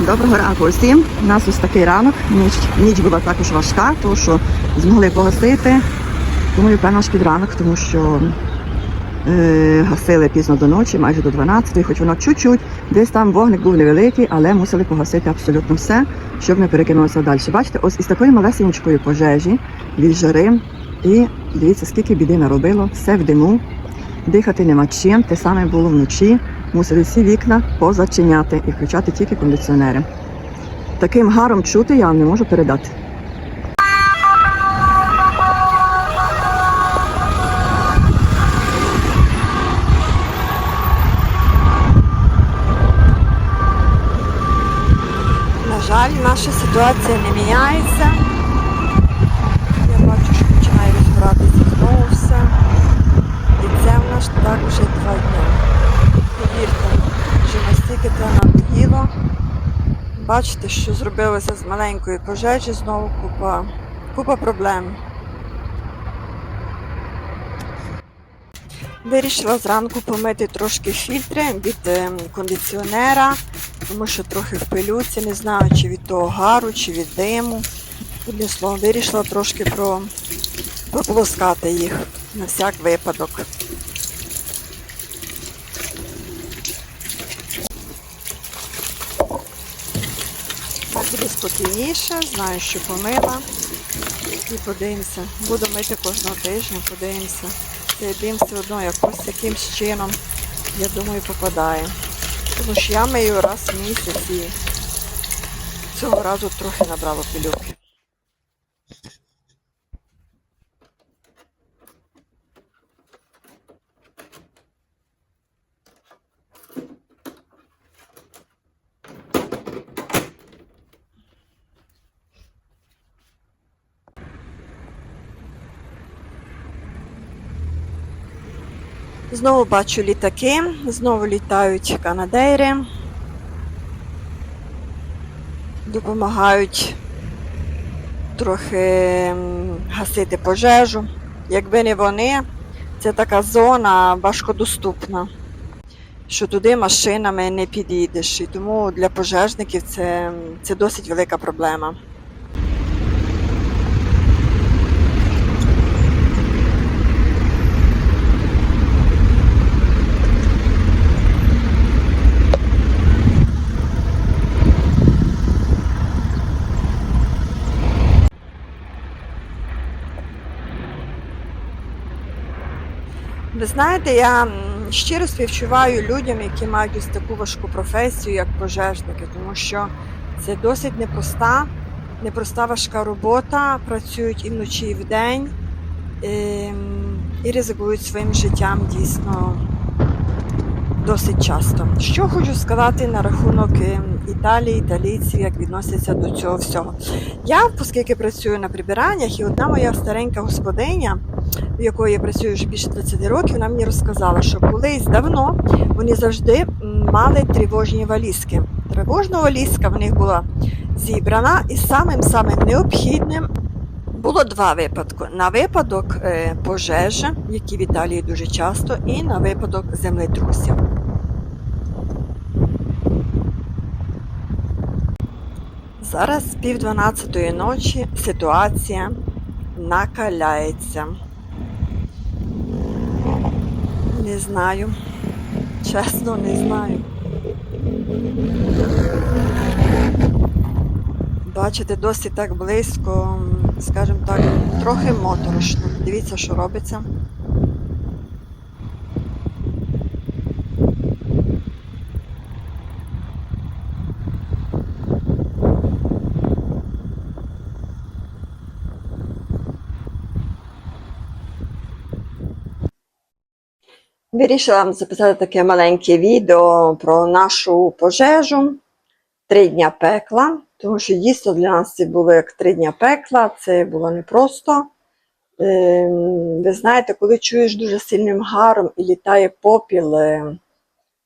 Доброго ранку усім. У нас ось такий ранок. Ніч, ніч була також важка, тому що змогли погасити. Думаю, певно ж під ранок, тому що е, гасили пізно до ночі, майже до 12, хоч воно чуть-чуть. Десь там вогник був невеликий, але мусили погасити абсолютно все, щоб не перекинулося далі. Бачите, ось із такої малесенької пожежі від жари. І дивіться, скільки біди наробило, все в диму, дихати нема чим. Те саме було вночі. Мусили всі вікна позачиняти і включати тільки кондиціонери. Таким гаром чути я вам не можу передати. На жаль, наша ситуація не міняється. Я бачу, що починає розбиратися знову все. І це в нас так вже два дні. Повірте, вже настільки це надоїло. Бачите, що зробилося з маленької пожежі, знову купа, купа проблем. Вирішила зранку помити трошки фільтри від ем, кондиціонера, тому що трохи в пилюці, не знаю, чи від того гару, чи від диму. Одним словом, вирішила трошки про, прополоскати їх на всяк випадок. Так буде спокійніше, знаю, що помила. І подивимося. Буду мити кожного тижня, подивимося. Цей дим все одно якось якимсь чином, я думаю, попадає. Тому що я мию раз в місяць і цього разу трохи набрала пилюки. Знову бачу літаки, знову літають канадейри, допомагають трохи гасити пожежу. Якби не вони, це така зона важкодоступна, що туди машинами не підійдеш. І тому для пожежників це, це досить велика проблема. Ви знаєте, я щиро співчуваю людям, які мають ось таку важку професію, як пожежники, тому що це досить непроста, непроста важка робота. Працюють і вночі, і вдень, ем, і ризикують своїм життям дійсно досить часто. Що хочу сказати на рахунок ем, Італії, італійців, як відносяться до цього всього. Я, оскільки працюю на прибираннях, і одна моя старенька господиня в якої я працюю вже більше 20 років, вона мені розказала, що колись давно вони завжди мали тривожні валізки. Тривожна валізка в них була зібрана, і самим самим необхідним було два випадки: на випадок е, пожежі, які в Італії дуже часто, і на випадок землетрусів. Зараз пів дванадцятої ночі ситуація накаляється. Не знаю. Чесно, не знаю. Бачите, досить так близько, скажімо так, трохи моторошно. Дивіться, що робиться. Вирішила вам записати таке маленьке відео про нашу пожежу. Три дня пекла, тому що дійсно для нас це було як три дня пекла, це було непросто. Ем, Ви знаєте, коли чуєш дуже сильним гаром і літає попіл, е,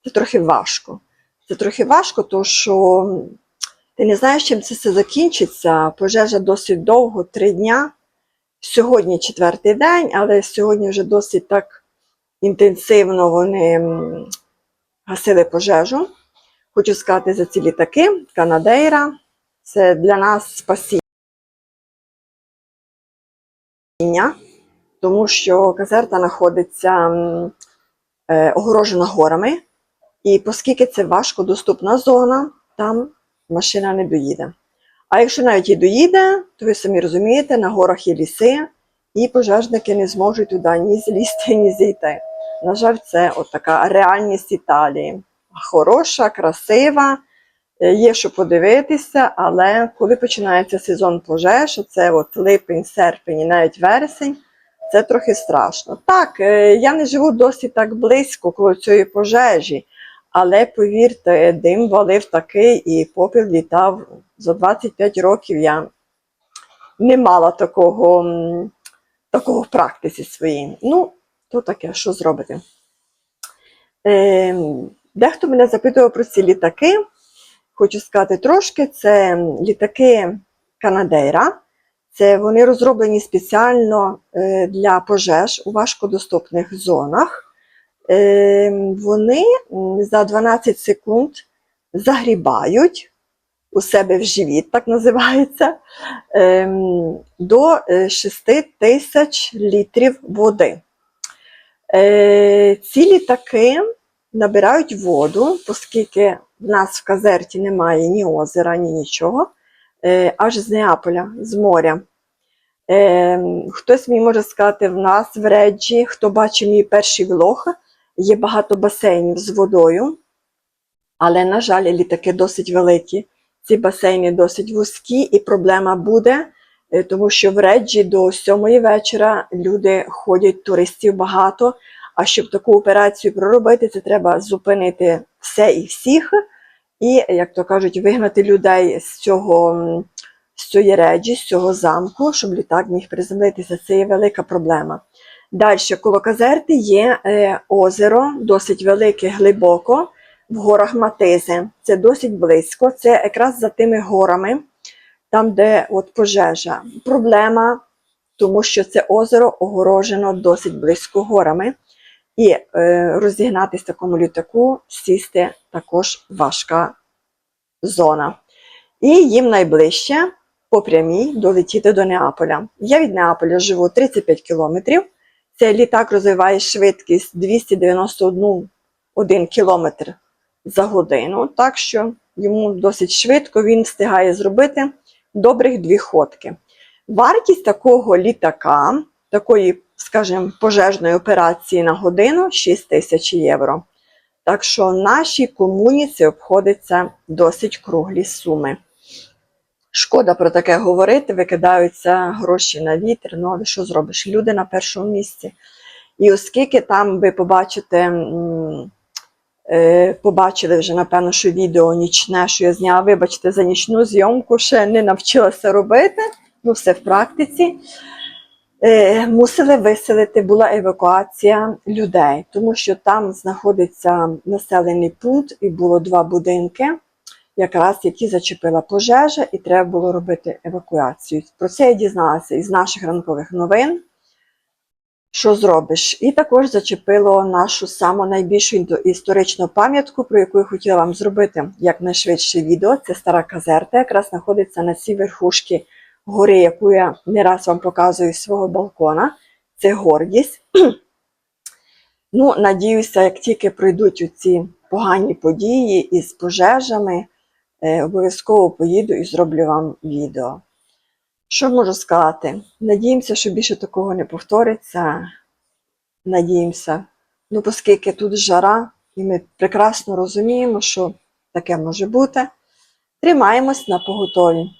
це трохи важко. Це трохи важко, тому що ти не знаєш, чим це все закінчиться. Пожежа досить довго, три дня. Сьогодні четвертий день, але сьогодні вже досить так інтенсивно вони гасили пожежу. Хочу сказати за ці літаки. Канадейра це для нас спасіння, тому що казерта знаходиться е, огорожена горами, і оскільки це важко доступна зона, там машина не доїде. А якщо навіть і доїде, то ви самі розумієте, на горах є ліси, і пожежники не зможуть туди ні злізти, ні зійти. На жаль, це така реальність Італії. Хороша, красива, е, є що подивитися, але коли починається сезон пожеж, це от липень, серпень і навіть вересень, це трохи страшно. Так, е, я не живу досить так близько коло цієї пожежі, але повірте, дим валив такий і попіл літав. За 25 років я не мала такого, такого в практиці своїй. Ну, то таке, що зробити? Е, дехто мене запитував про ці літаки. Хочу сказати трошки, це літаки Канадейра. Це вони розроблені спеціально е, для пожеж у важкодоступних зонах. Е, вони за 12 секунд загрібають у себе в живіт, так називається, ем, до 6 тисяч літрів води. Е, Ці літаки набирають воду, оскільки в нас в казерті немає ні озера, ні нічого, е, аж з Неаполя, з моря. Е, Хтось мені може сказати, в нас в Реджі, хто бачив мій перший влог, є багато басейнів з водою, але, на жаль, літаки досить великі. Ці басейни досить вузькі, і проблема буде, тому що в Реджі до сьомої вечора люди ходять, туристів багато. А щоб таку операцію проробити, це треба зупинити все і всіх, і, як то кажуть, вигнати людей з цього з цієї реджі, з цього замку, щоб літак міг приземлитися. Це є велика проблема. Далі, коло Казерти є е, озеро, досить велике, глибоко, в горах Матизи. Це досить близько. Це якраз за тими горами, там, де от пожежа. Проблема, тому що це озеро огорожено досить близько горами. І е, розігнатися такому літаку, сісти також важка зона. І їм найближче по прямій долетіти до Неаполя. Я від Неаполя живу 35 кілометрів. Цей літак розвиває швидкість 291 1 кілометр за годину, так що йому досить швидко він встигає зробити добрих дві ходки. Вартість такого літака, такої, скажімо, пожежної операції на годину 6 тисяч євро. Так що нашій комуні це обходиться досить круглі суми. Шкода про таке говорити, викидаються гроші на вітер, ну але що зробиш? Люди на першому місці. І оскільки там ви побачите, побачили вже, напевно, що відео нічне, що я зняла, вибачте, за нічну зйомку ще не навчилася робити, ну все в практиці. Е, мусили виселити, була евакуація людей, тому що там знаходиться населений пункт і було два будинки, якраз які зачепила пожежа, і треба було робити евакуацію. Про це я дізналася із наших ранкових новин. Що зробиш? І також зачепило нашу саму найбільшу історичну пам'ятку, про яку я хотіла вам зробити якнайшвидше відео. Це стара казерта, якраз знаходиться на цій верхушці гори, яку я не раз вам показую з свого балкона. Це гордість. Ну, надіюся, як тільки пройдуть ці погані події із пожежами, е, обов'язково поїду і зроблю вам відео. Що можу сказати? Надіємося, що більше такого не повториться. Надіємося. Ну, оскільки тут жара, і ми прекрасно розуміємо, що таке може бути. Тримаємось на поготові.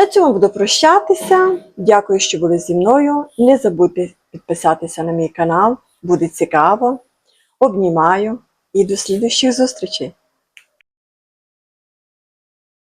На цьому буду прощатися. Дякую, що були зі мною. Не забудьте підписатися на мій канал, буде цікаво. Обнімаю і до слідуючих зустрічей!